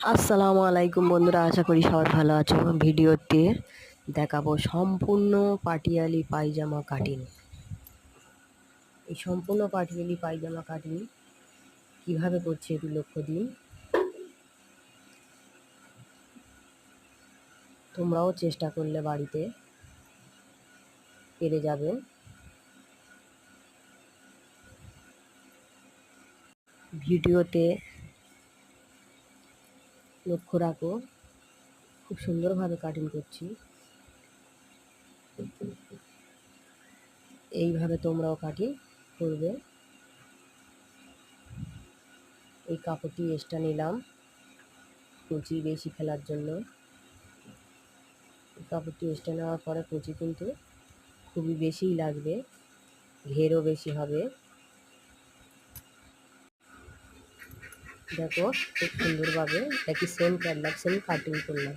আসসালামু আলাইকুম বন্ধুরা, আশা করি সবাই ভালো আছো। ভিডিওতে দেখাবো সম্পূর্ণ পাটিয়ালি পায়জামা কাটিং এই সম্পূর্ণ পাটিয়ালি পায়জামা কাটিং কীভাবে করছে একটু লক্ষ্য দিন। তোমরাও চেষ্টা করলে বাড়িতে পেরে যাবে। ভিডিওতে লক্ষ্য রাখো। খুব সুন্দরভাবে কাটিং করছি। এইভাবে তোমরাও কাটিং করবে। এই কাপড়টি এক্সট্রা নিলাম। কুচি বেশি ফেলার জন্য। কাপড়টি এক্সট্রা নেওয়ার পরে কুচি কিন্তু খুবই বেশিই লাগবে। ঘেরও বেশি হবে। দেখো খুব সুন্দরভাবে একই সেম প্যান্ডার সেম কাটিং করলাম।